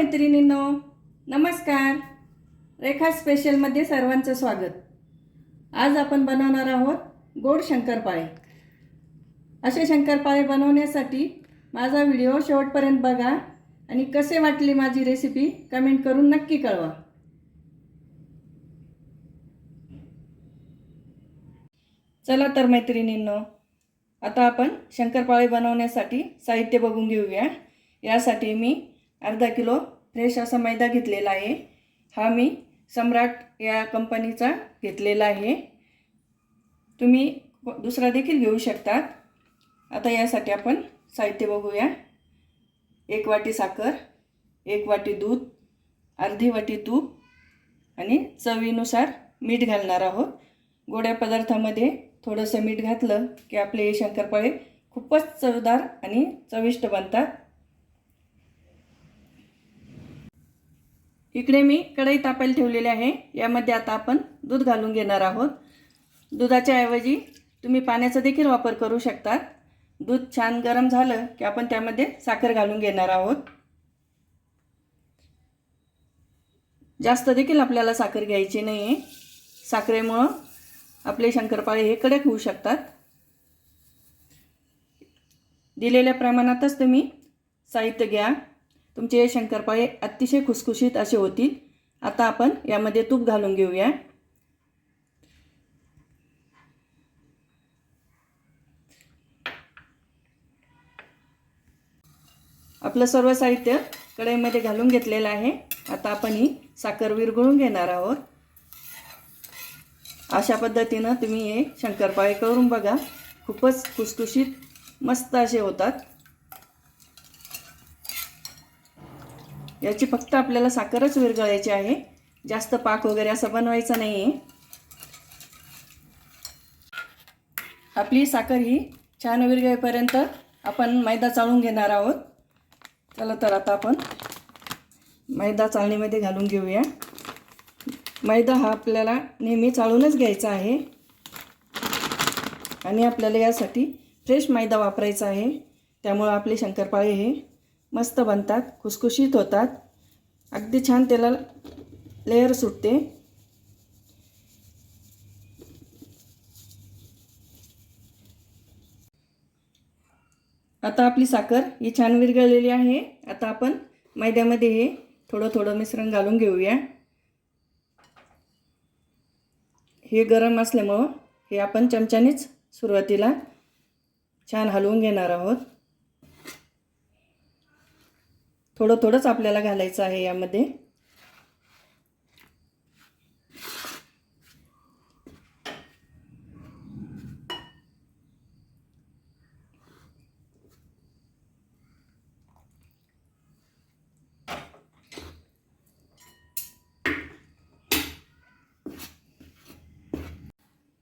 मैत्रिणींनो नमस्कार. रेखा स्पेशलमध्ये सर्वांचं स्वागत. आज आपण बनवणार आहोत गोड शंकरपाळे. असे शंकरपाळे बनवण्यासाठी माझा व्हिडिओ शेवटपर्यंत बघा आणि कसे वाटली माझी रेसिपी कमेंट करून नक्की कळवा. चला तर मैत्रिणींनो आता आपण शंकरपाळे बनवण्यासाठी साहित्य बघून घेऊया. यासाठी मी अर्धा किलो फ्रेश असा मैदा घेतलेला आहे. हा मी सम्राट या कंपनीचा घेतलेला आहे. तुम्ही दुसरा देखील घेऊ शकतात. आता यासाठी आपण साहित्य बघूया. एक वाटी साखर एक वाटी दूध अर्धी वाटी तूप आणि चवीनुसार मीठ घालणार आहोत. गोड्या पदार्थामध्ये थोडंसं मीठ घातलं की आपले हे शंकरपाळे खूपच चवदार आणि चविष्ट बनतात. इकडे मी कढई तापायला ठेवलेली आहे. यामध्ये आता आपण दूध घालून घेणार आहोत. दुधाच्या ऐवजी तुम्ही पाण्याचा देखील वापर करू शकतात. दूध छान गरम झालं की आपण त्यामध्ये साखर घालून घेणार आहोत. जास्त देखील आपल्याला साखर घ्यायची नाही आहे साखरेमुळं आपले शंकरपाळे हे कडक होऊ शकतात. दिलेल्या प्रमाणातच तुम्ही साहित्य घ्या. तुमचे शंकरपाळे अतिशय खुसखुशीत असे होतील. आता आपण यामध्ये तूप घालून घेऊया. आपलं सर्व साहित्य कढईमध्ये घालून घेतलेलं आहे. आता आपण ही साखर विरघळून घेणार आहोत. अशा पद्धतीनं तुम्ही हे शंकरपाळे करून बघा. खूपच खुसखुशीत मस्त असे होतात. याची फक्त आपल्याला साखरच विरघळायची आहे. जास्त पाक वगैरे असं बनवायचं नाही आहे आपली साखर ही छान विरघळेपर्यंत आपण मैदा चाळून घेणार आहोत. चला तर आता आपण मैदा चाळणीमध्ये घालून घेऊया. मैदा हा आपल्याला नेहमी चाळूनच घ्यायचा आहे. आणि आपल्याला यासाठी फ्रेश मैदा वापरायचा आहे. त्यामुळं आपले शंकरपाळे हे मस्त बनतात खुसखुशीत होतात. अगदी छान त्याला लेअर सुटते. आता आपली साखर ही छान विरघळलेली आहे. आता आपण मैद्यामध्ये हे थोडं थोडं मिश्रण घालून घेऊया. हे गरम असल्यामुळं हे आपण चमच्यानेच सुरुवातीला छान हलवून घेणार आहोत. थोडं थोडंच आपल्याला घालायचं आहे यामध्ये.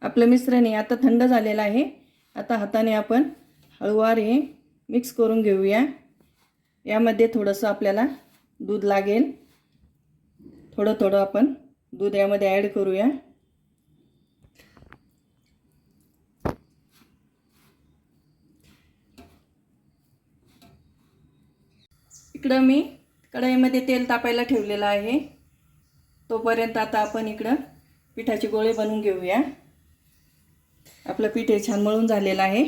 आपलं मिश्रण हे आता थंड झालेलं आहे. आता हाताने आपण हळूवार हे मिक्स करून घेऊया. यामध्ये थोडंसं आपल्याला दूध लागेल. थोडं थोडं आपण दूध यामध्ये ॲड करूया. इकडं मी कढईमध्ये तेल तापायला ठेवलेलं आहे. तोपर्यंत आता आपण इकडं पिठाचे गोळे बनवून घेऊया. आपलं पीठ हे छान मळून झालेलं आहे.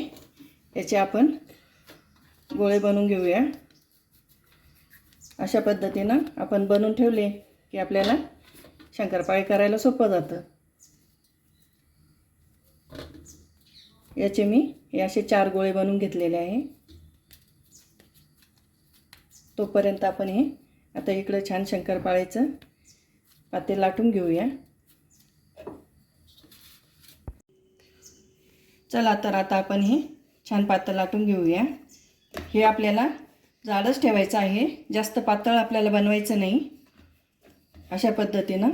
याचे आपण गोळे बनवून घेऊया. अशा पद्धतीनं आपण बनवून ठेवले की आपल्याला शंकरपाळे करायला सोपं जातं. याचे मी हे असे चार गोळे बनवून घेतलेले आहे. तोपर्यंत आपण हे आता इकडं छान शंकरपाळेचं पाते लाटून घेऊया. चला तर आता आपण हे छान पातळ लाटून घेऊया. हे आपल्याला जाडच ठेवायचं आहे. जास्त पातळ आपल्याला बनवायचं नाही. अशा पद्धतीनं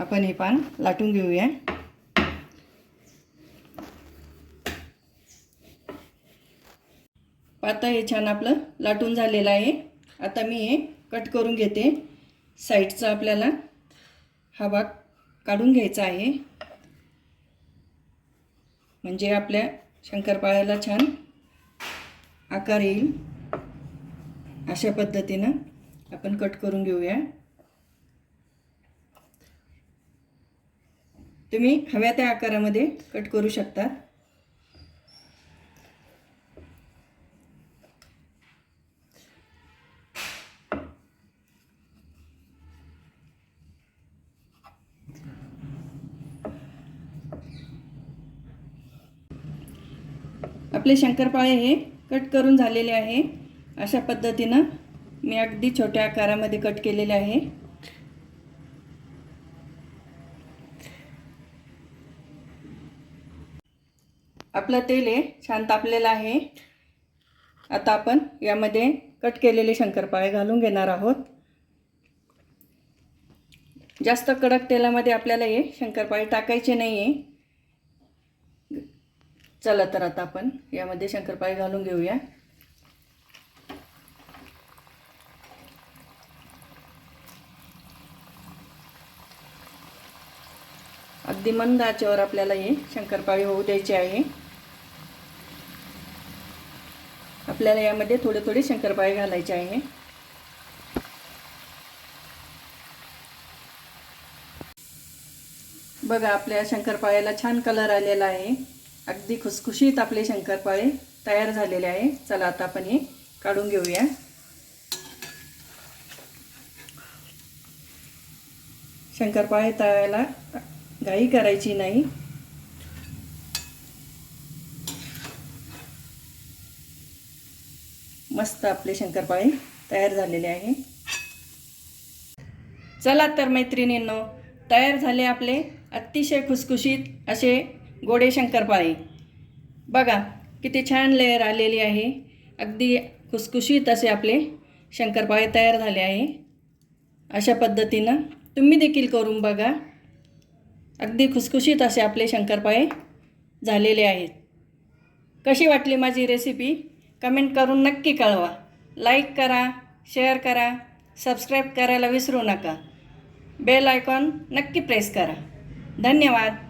आपण हे पान लाटून घेऊया. पातळ हे छान आपलं लाटून झालेलं आहे. आता मी हे कट करून घेते. साईडचा आपल्याला हा भाग काढून घ्यायचा आहे. म्हणजे आपल्या शंकरपाळ्याला छान आकार येईल अशा पद्धतीनं आपण कट करून घेऊया. तुम्ही हव्या त्या आकारामध्ये कट करू शकता. आपले शंकरपाळे हे कट करून झालेले आहे. अशा पद्धतीनं मी अगदी छोट्या आकारामध्ये कट केलेले आहे. आपलं तेल आहे छान तापलेलं आहे. आता आपण यामध्ये कट केलेले शंकरपाळे घालून घेणार आहोत. जास्त कडक तेलामध्ये आपल्याला हे शंकरपाळे टाकायचे नाही आहे चला तर आता आपण यामध्ये शंकरपाळी घालून घेऊया. अगदी मंद आचेवर आपल्याला हे शंकरपाळी होऊ द्यायची आहे. आपल्याला यामध्ये थोडे थोडे शंकरपाळी घालायचे आहे. बघा आपल्या शंकरपाळ्याला छान कलर आलेला आहे. अगदी खुसखुशीत आपले शंकरपाळे तयार झालेले आहे. चला आता आपण हे काढून घेऊया. शंकरपाळे तळायला घाई करायची नाही. मस्त आपले शंकरपाळे तयार झालेले आहे. चला तर मैत्रिणींनो तयार झाले आपले अतिशय खुसखुशीत असे गोडे शंकरपाळे. बघा किती छान लेअर आलेली आहे. अगदी खुसखुशीत असे आपले शंकरपाळे तयार झाले आहे. अशा पद्धतीनं तुम्ही देखील करून बघा. अगदी खुसखुशीत असे आपले शंकरपाळे झालेले आहेत. कशी वाटली माझी रेसिपी कमेंट करून नक्की कळवा. लाईक करा शेअर करा सबस्क्राईब करायला विसरू नका. बेल आयकॉन नक्की प्रेस करा. धन्यवाद.